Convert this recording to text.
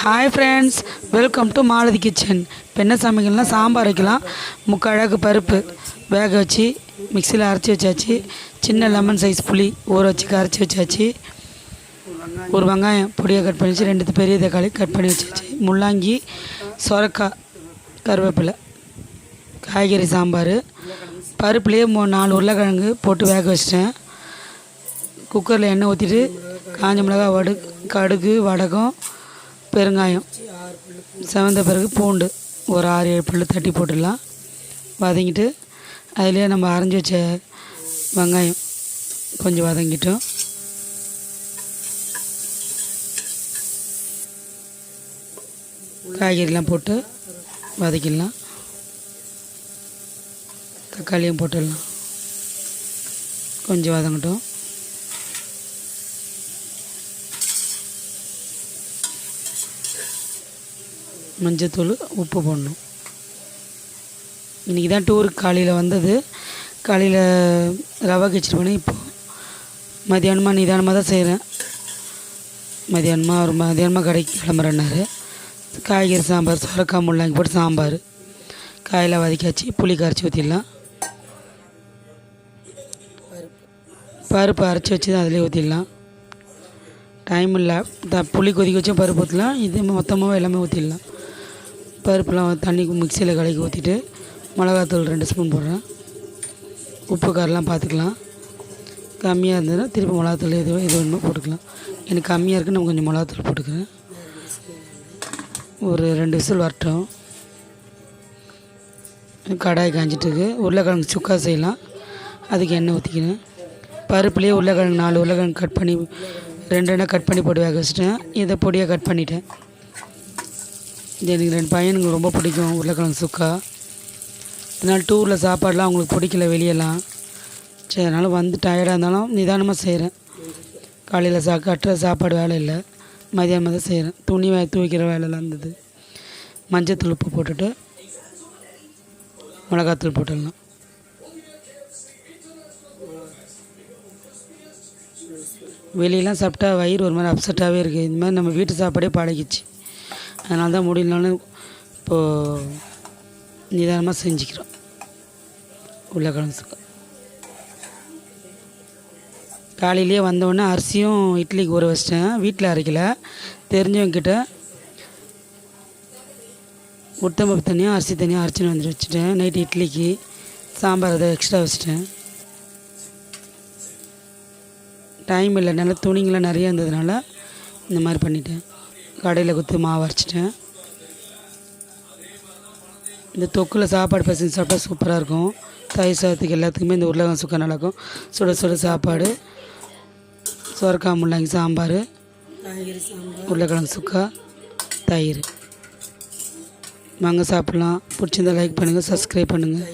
Hi friends welcome to Malathi kitchen இப்போ என்ன சமைக்கணும்னா சாம்பார் வைக்கலாம். முக்கழகு பருப்பு வேக வச்சு மிக்சியில் அரைச்சி வச்சாச்சு. சின்ன லெமன் சைஸ் புளி ஊற வச்சு கரைச்சி வச்சாச்சு. ஒரு வெங்காயம் பொடியாக கட் பண்ணி வச்சு ரெண்டு பெரிய தக்காளி கட் பண்ணி வச்சாச்சு. முள்ளாங்கி சொரக்காய் கருவேப்பிலை காய்கறி சாம்பார். பருப்புலேயே மூ நாலு உருளைக்கிழங்கு போட்டு வேக வச்சிட்டேன். குக்கரில் எண்ணெய் ஊற்றிட்டு காஞ்ச மிளகாய் வடு கடுகு வடகம் பெருங்காயம். செவந்த பிறகு பூண்டு. ஒரு ஆறு ஏழு புல்லு தட்டி போட்டுடலாம். வதங்கிட்டு அதிலே நம்ம அரைஞ்சி வச்ச வெங்காயம் கொஞ்சம் வதங்கிட்டோம். காய்கறிலாம் போட்டு வதக்கிடலாம். தக்காளியும் போட்டுடலாம். கொஞ்சம் வதங்கட்டும். மஞ்சத்தூள் உப்பு போடணும். இன்றைக்கி தான் டூருக்கு காலையில் வந்தது. காலையில் ரவா கிச்சடி பண்ணி இப்போ மதியானமாக நிதானமாக தான் செய்கிறேன் மதியானமாக ஒரு மதியானமாக கடைக்கு கிளம்புறேன்னாரு. காய்கறி சாம்பார் சுரக்காய் முள்ளாங்கி போட்டு சாம்பார். காயில் வதக்காச்சு புளி கரைச்சி ஊற்றிடலாம் பருப்பு அரைச்சி வச்சு அதிலே ஊற்றிடலாம் டைம் இல்லை. த புளி கொதிக்க வச்சு பருப்பு ஊற்றலாம் இது மொத்தமாக எல்லாமே ஊற்றிடலாம் பருப்புலாம் தண்ணி மிக்சியில் கலக்கி ஊற்றிட்டு மிளகாத்தூள் ரெண்டு ஸ்பூன் போடுறேன். உப்பு காரெலாம் பார்த்துக்கலாம். கம்மியாக இருந்ததுன்னா திருப்பி மிளகாத்தூள் எது எது வேணுமோ போட்டுக்கலாம். எனக்கு கம்மியாக இருக்குன்னு நான் கொஞ்சம் மிளகாத்தூள் போட்டுக்கிறேன். ஒரு ரெண்டு விசில் வரட்டும். கடாய் காஞ்சிட்டுருக்கு. உருளைக்கிழங்கு சுக்கா செய்யலாம். அதுக்கு எண்ணெய் ஊற்றிக்கிறேன் பருப்புலேயே உருளைக்கிழங்கு நாலு உருளைக்கிழங்கு கட் பண்ணி ரெண்டு எண்ணெய் கட் பண்ணி போட்டு வேக வச்சிட்டேன். இதை பொடியாக கட் பண்ணிட்டேன். இது எனக்கு ரெண்டு பையனுக்கு ரொம்ப பிடிக்கும் உருளைக்கிழங்கு சுக்கா. இதனால் டூரில் சாப்பாடெலாம் அவங்களுக்கு பிடிக்கல வெளியெல்லாம். சரி அதனால் வந்து டயர்டாக இருந்தாலும் நிதானமாக செய்கிறேன் காலையில் சா கட்டுற சாப்பாடு வேலை இல்லை. மதியானமாக தான் செய்கிறேன் துணி வே துவைக்கிற வேலைலாம் இருந்தது. மஞ்சத்தூள் உப்பு போட்டுட்டு மிளகாத்தூள் போட்டுடலாம். வெளியெல்லாம் சாப்பிட்டா வயிறு ஒரு மாதிரி அப்செட்டாகவே இருக்குது இந்த மாதிரி நம்ம வீட்டு சாப்பாடே பழகிச்சு அதனால தான் முடியலனாலும் இப்போது நிதானமாக செஞ்சுக்கிறோம். உருளைக்கிழங்கு காலையிலேயே வந்தோடனே அரிசியும் இட்லிக்கு ஊற வச்சிட்டேன். வீட்டில் அரைக்கல. தெரிஞ்சவங்கிட்ட உளுத்தம்பருப்பு தனியாக அரிசி தனியாக அரைச்சின்னு வந்து வச்சுட்டேன். நைட்டு இட்லிக்கு சாம்பார் அதை எக்ஸ்ட்ரா வச்சுட்டேன். டைம் இல்லை. நல்லா துணிங்களாம் நிறைய இருந்ததுனால இந்த மாதிரி பண்ணிட்டேன். கடையில் கொடுத்து மாவு அரைச்சிட்டேன். இந்த தொக்கில் சாப்பாடு பசங்க சாப்பிட்டா சூப்பராக இருக்கும். தயிர் சாதத்துக்கு எல்லாத்துக்குமே இந்த உருளைக்கிழங்கு சுக்கா நல்லாயிருக்கும் சுட சுட சாப்பாடு. சொரக்கா முள்ளங்கி சாம்பார். உருளைக்கிழங்கு சுக்கா தயிர். வாங்க சாப்பிட்லாம். பிடிச்சிருந்தா லைக் பண்ணுங்கள் சப்ஸ்கிரைப் பண்ணுங்கள்